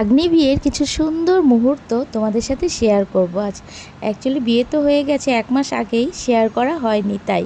ভাগ্নি বিয়ের কিছু সুন্দর মুহূর্ত তোমাদের সাথে শেয়ার করব। আজ অ্যাকচুয়ালি বিয়ে তো হয়ে গেছে, এক মাস আগেই শেয়ার করা হয়নি, তাই।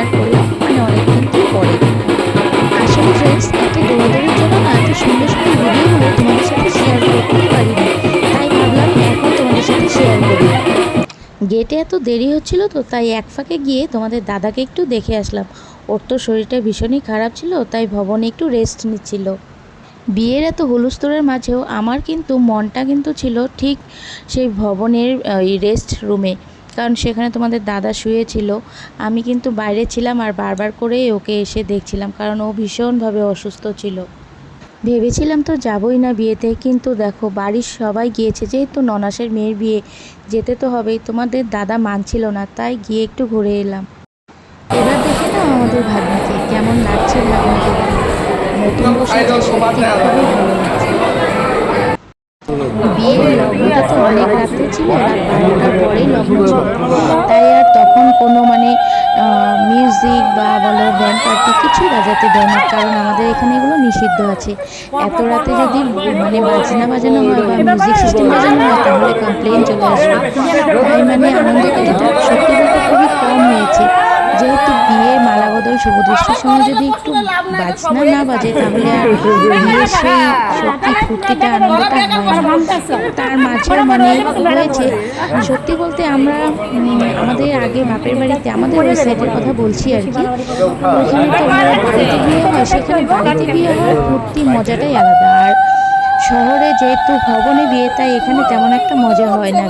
শেয়ার করলাম মানে অনেক কিন্তু পরে আসলে ফ্রেন্ডস একটা দৌড়াদৌড়ির জন্য না এত সুন্দর সুন্দর ভিডিওগুলো তোমাদের সাথে শেয়ার করতেই পারিনি। তাই ভাবলাম এখন তোমাদের সাথে শেয়ার করি। গেটে এত দেরি হচ্ছিল তো, তাই এক ফাঁকে গিয়ে তোমাদের দাদাকে একটু দেখে আসলাম। ওর তো শরীরটা ভীষণই খারাপ ছিল, তাই ভবনে একটু রেস্ট নিচ্ছিল। বিয়ের এত হুলস্থুলের মাঝেও আমার কিন্তু মনটা কিন্তু ছিল ঠিক সেই ভবনের ওই রেস্ট রুমে কারণ সেখানে তোমাদের দাদা শুয়েছিল। আমি কিন্তু বাইরে ছিলাম আর বারবার করেই ওকে এসে দেখছিলাম কারণ ও ভীষণভাবে অসুস্থ ছিল। ভেবেছিলাম তো যাবই না বিয়েতে কিন্তু দেখো বাড়ির সবাই গিয়েছে। যেহেতু ননাসের মেয়ের বিয়ে যেতে তো হবেই তোমাদের দাদা মানছিল না তাই গিয়ে একটু ঘুরে এলাম। এবার দেখে না আমাদের ভাগ্নিকে কেমন লাগছে ভাগ্নিকে। নতুন বসে যে সত্যি খুবই অনেক রাত্রে ছিল বারোটার পরেই লগ্ন ছিল তাই আর তখন কোনো মানে মিউজিক বা বলো ব্যান্ড পার্টি কিছুই বাজাতে দেয় না, কারণ আমাদের এখানে এগুলো নিষিদ্ধ আছে। এত রাতে যদি মানে বাজনা বাজানো হয় বা মিউজিক সিস্টেম বাজানো হয়, তাহলে কমপ্লেন চলে আসবে। তাই মানে আনন্দটা কিন্তু সত্যি বলতে খুবই কম হয়েছে। যেহেতু বিয়ে বদল শুভদৃষ্টির সময় যদি একটু বাজনা না বাজে, তাহলে আর সেই সত্যি ফুর্তিটা আনন্দটা হয় না। তার মাঝেও মানে হয়েছে সত্যি বলতে আমরা আমাদের আগে বাপের বাড়িতে আমাদের ওই সাইডের কথা বলছি আর কি। ওইখানে তো বাড়িতে বিয়ে হয়, সেখানে বাড়িতে বিয়ে হওয়ার ফুর্তি মজাটাই আলাদা। আর শহরে যেহেতু ভবনে বিয়ে, তাই এখানে তেমন একটা মজা হয় না।